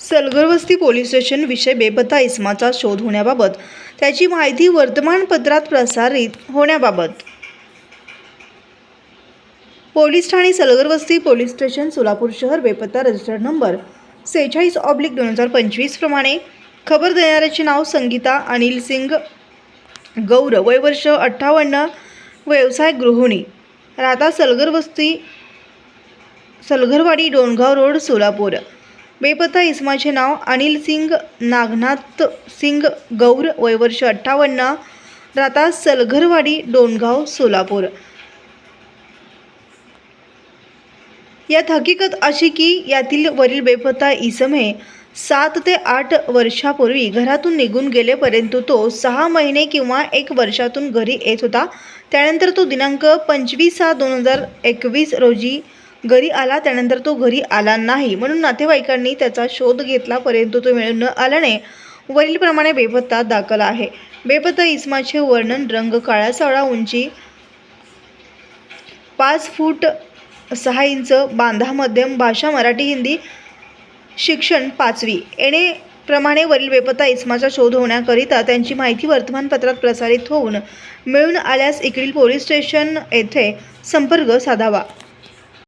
Salgarwasti police station विषय बेपत्ता इसमाचा शोध होण्याबाबत त्याची माहिती वर्तमानपत्रात प्रसारित होण्याबाबत. पोलीस ठाणे सलगरवस्ती पोलीस स्टेशन सोलापूर शहर बेपत्ता रजिस्टर नंबर सेहेचाळीस ऑब्लिक दोन हजार पंचवीस प्रमाणे खबर देणाऱ्याचे नाव संगीता अनिल सिंग गौर वय वर्ष अठ्ठावन्न व्यवसाय गृहिणी. राहता सलगरवस्ती सलगरवाडी डोणगाव रोड सोलापूर. बेपत्ता इसमाचे नाव अनिल सिंग नागनाथ सिंग गौर वय वर्ष अठ्ठावन्न राहता सलघरवाडी डोणगाव सोलापूर. यात हकीकत अशी की यातील वरील बेपत्ता इसम हे सात ते आठ वर्षापूर्वी घरातून निघून गेले परंतु तो सहा महिने किंवा एक वर्षातून घरी येत होता. त्यानंतर तो दिनांक पंचवीस सहा दोन हजार एकवीस रोजी घरी आला त्यानंतर तो घरी आला नाही. म्हणून नातेवाईकांनी त्याचा शोध घेतला परंतु तो मिळून न आल्याने वरीलप्रमाणे बेपत्ता दाखल आहे. बेपत्ता इस्माचे वर्णन रंग काळा सावळा उंची पाच फूट सहा इंच बांधा मध्यम भाषा मराठी हिंदी शिक्षण पाचवी. येणे प्रमाणे वरील बेपत्ता इस्माचा शोध होण्याकरिता त्यांची माहिती वर्तमानपत्रात प्रसारित होऊन मिळून आल्यास इकडील पोलीस स्टेशन येथे संपर्क साधावा.